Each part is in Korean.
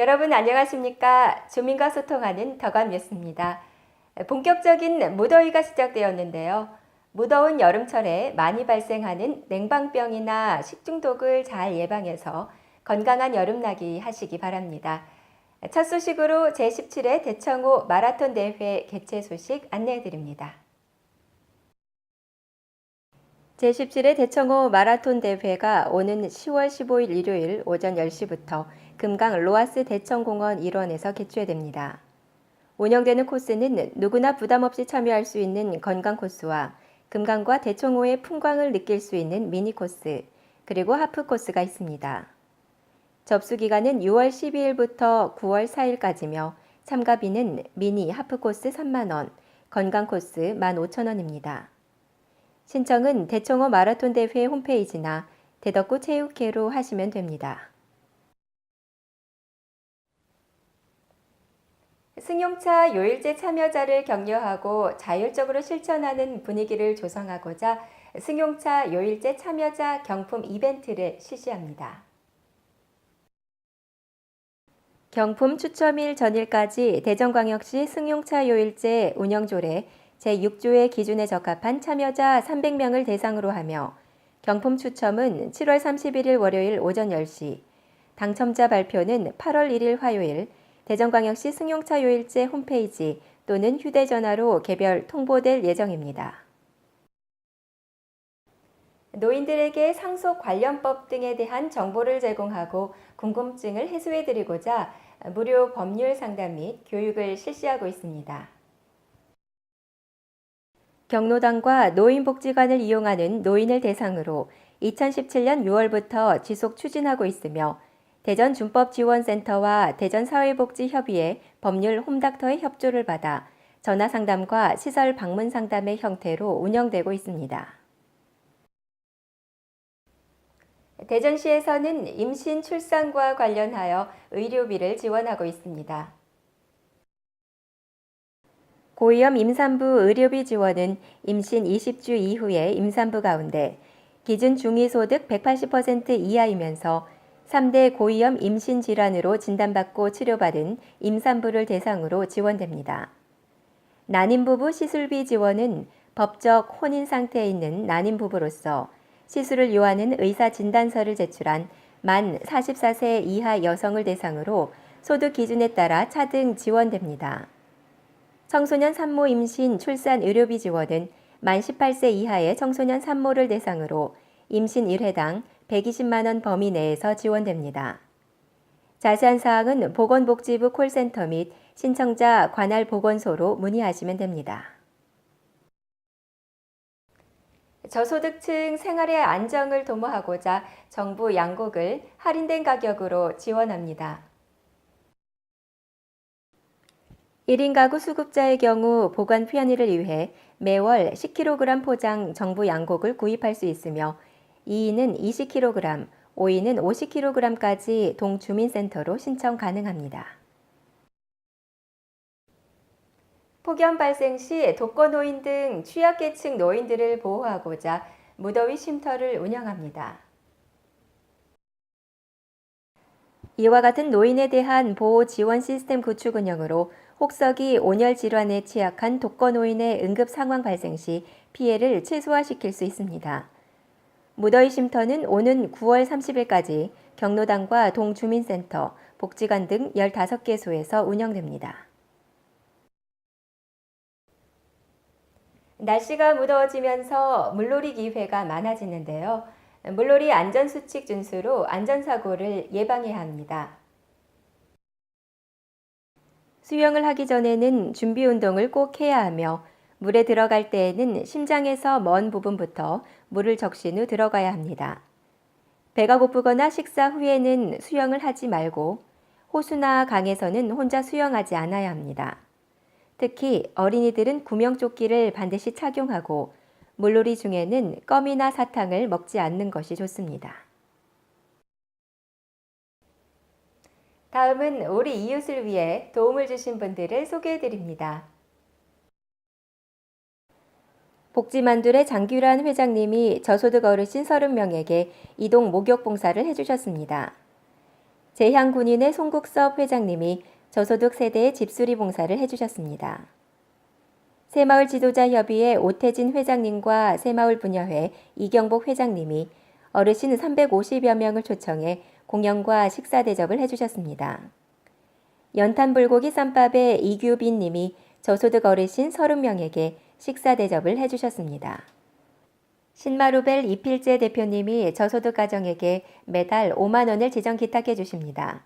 여러분 안녕하십니까? 주민과 소통하는 더감 뉴스입니다. 본격적인 무더위가 시작되었는데요. 무더운 여름철에 많이 발생하는 냉방병이나 식중독을 잘 예방해서 건강한 여름나기 하시기 바랍니다. 첫 소식으로 제17회 대청호 마라톤 대회 개최 소식 안내해 드립니다. 제17회 대청호 마라톤 대회가 오는 10월 15일 일요일 오전 10시부터 금강 로아스 대청공원 일원에서 개최됩니다. 운영되는 코스는 누구나 부담 없이 참여할 수 있는 건강 코스와 금강과 대청호의 풍광을 느낄 수 있는 미니 코스, 그리고 하프 코스가 있습니다. 접수 기간은 6월 12일부터 9월 4일까지며 참가비는 미니 하프 코스 3만원, 건강 코스 15,000원입니다. 신청은 대청호 마라톤 대회 홈페이지나 대덕구 체육회로 하시면 됩니다. 승용차 요일제 참여자를 격려하고 자율적으로 실천하는 분위기를 조성하고자 승용차 요일제 참여자 경품 이벤트를 실시합니다. 경품 추첨일 전일까지 대전광역시 승용차 요일제 운영조례 제6조의 기준에 적합한 참여자 300명을 대상으로 하며 경품 추첨은 7월 31일 월요일 오전 10시, 당첨자 발표는 8월 1일 화요일 대전광역시 승용차 요일제 홈페이지 또는 휴대전화로 개별 통보될 예정입니다. 노인들에게 상속 관련법 등에 대한 정보를 제공하고 궁금증을 해소해 드리고자 무료 법률 상담 및 교육을 실시하고 있습니다. 경로당과 노인복지관을 이용하는 노인을 대상으로 2017년 6월부터 지속 추진하고 있으며 대전준법지원센터와 대전사회복지협의회 법률 홈닥터의 협조를 받아 전화 상담과 시설 방문 상담의 형태로 운영되고 있습니다. 대전시에서는 임신 출산과 관련하여 의료비를 지원하고 있습니다. 고위험 임산부 의료비 지원은 임신 20주 이후의 임산부 가운데 기준 중위소득 180% 이하이면서 3대 고위험 임신 질환으로 진단받고 치료받은 임산부를 대상으로 지원됩니다. 난임 부부 시술비 지원은 법적 혼인 상태에 있는 난임 부부로서 시술을 요하는 의사 진단서를 제출한 만 44세 이하 여성을 대상으로 소득 기준에 따라 차등 지원됩니다. 청소년 산모 임신 출산 의료비 지원은 만 18세 이하의 청소년 산모를 대상으로 임신 1회당 120만 원 범위 내에서 지원됩니다. 자세한 사항은 보건복지부 콜센터 및 신청자 관할 보건소로 문의하시면 됩니다. 저소득층 생활의 안정을 도모하고자 정부 양곡을 할인된 가격으로 지원합니다. 1인 가구 수급자의 경우 보관 편의를 위해 매월 10kg 포장 정부 양곡을 구입할 수 있으며 2인은 20kg, 5인은 50kg까지 동주민센터로 신청 가능합니다. 폭염 발생 시 독거노인 등 취약계층 노인들을 보호하고자 무더위 쉼터를 운영합니다. 이와 같은 노인에 대한 보호 지원 시스템 구축 운영으로 혹서기 온열 질환에 취약한 독거노인의 응급 상황 발생 시 피해를 최소화시킬 수 있습니다. 무더위 쉼터는 오는 9월 30일까지 경로당과 동주민센터, 복지관 등 15개소에서 운영됩니다. 날씨가 무더워지면서 물놀이 기회가 많아지는데요. 물놀이 안전수칙 준수로 안전사고를 예방해야 합니다. 수영을 하기 전에는 준비 운동을 꼭 해야 하며 물에 들어갈 때에는 심장에서 먼 부분부터 물을 적신 후 들어가야 합니다. 배가 고프거나 식사 후에는 수영을 하지 말고 호수나 강에서는 혼자 수영하지 않아야 합니다. 특히 어린이들은 구명조끼를 반드시 착용하고 물놀이 중에는 껌이나 사탕을 먹지 않는 것이 좋습니다. 다음은 우리 이웃을 위해 도움을 주신 분들을 소개해 드립니다. 복지만둘의 장규란 회장님이 저소득 어르신 30명에게 이동 목욕 봉사를 해주셨습니다. 재향군인의 송국섭 회장님이 저소득 세대의 집수리 봉사를 해주셨습니다. 새마을 지도자 협의회 오태진 회장님과 새마을 분야회 이경복 회장님이 어르신 350여 명을 초청해 공연과 식사 대접을 해주셨습니다. 연탄 불고기 쌈밥에 이규빈 님이 저소득 어르신 30명에게 식사 대접을 해주셨습니다. 신마루벨 이필재 대표님이 저소득 가정에게 매달 5만 원을 지정 기탁해 주십니다.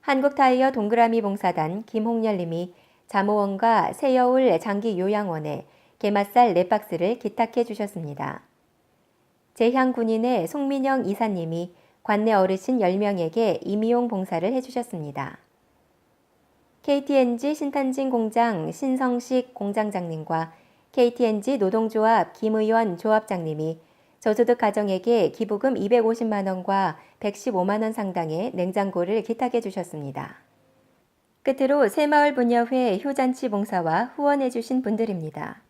한국타이어 동그라미 봉사단 김홍열 님이 자모원과 새여울 장기 요양원에 게맛살 4박스를 기탁해 주셨습니다. 재향군인의 송민영 이사님이 관내 어르신 10명에게 임의용 봉사를 해주셨습니다. KTNG 신탄진 공장 신성식 공장장님과 KTNG 노동조합 김의원 조합장님이 저소득 가정에게 기부금 250만 원과 115만 원 상당의 냉장고를 기탁해 주셨습니다. 끝으로 새마을 분야회 효잔치 봉사와 후원해 주신 분들입니다.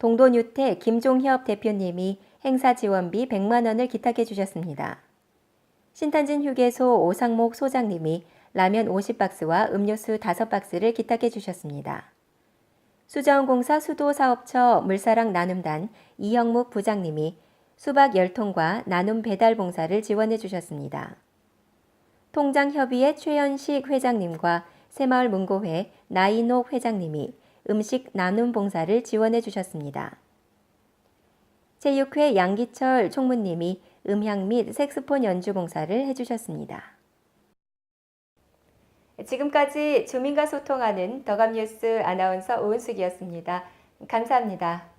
동도뉴태 김종협 대표님이 행사 지원비 100만 원을 기탁해 주셨습니다. 신탄진 휴게소 오상목 소장님이 라면 50박스와 음료수 5박스를 기탁해 주셨습니다. 수자원공사 수도사업처 물사랑 나눔단 이형묵 부장님이 수박 10통과 나눔 배달 봉사를 지원해 주셨습니다. 통장협의회 최현식 회장님과 새마을 문고회 나인옥 회장님이 음식 나눔 봉사를 지원해 주셨습니다. 제6회 양기철 총무님이 음향 및 색스폰 연주 봉사를 해주셨습니다. 지금까지 주민과 소통하는 더감뉴스 아나운서 오은숙이었습니다. 감사합니다.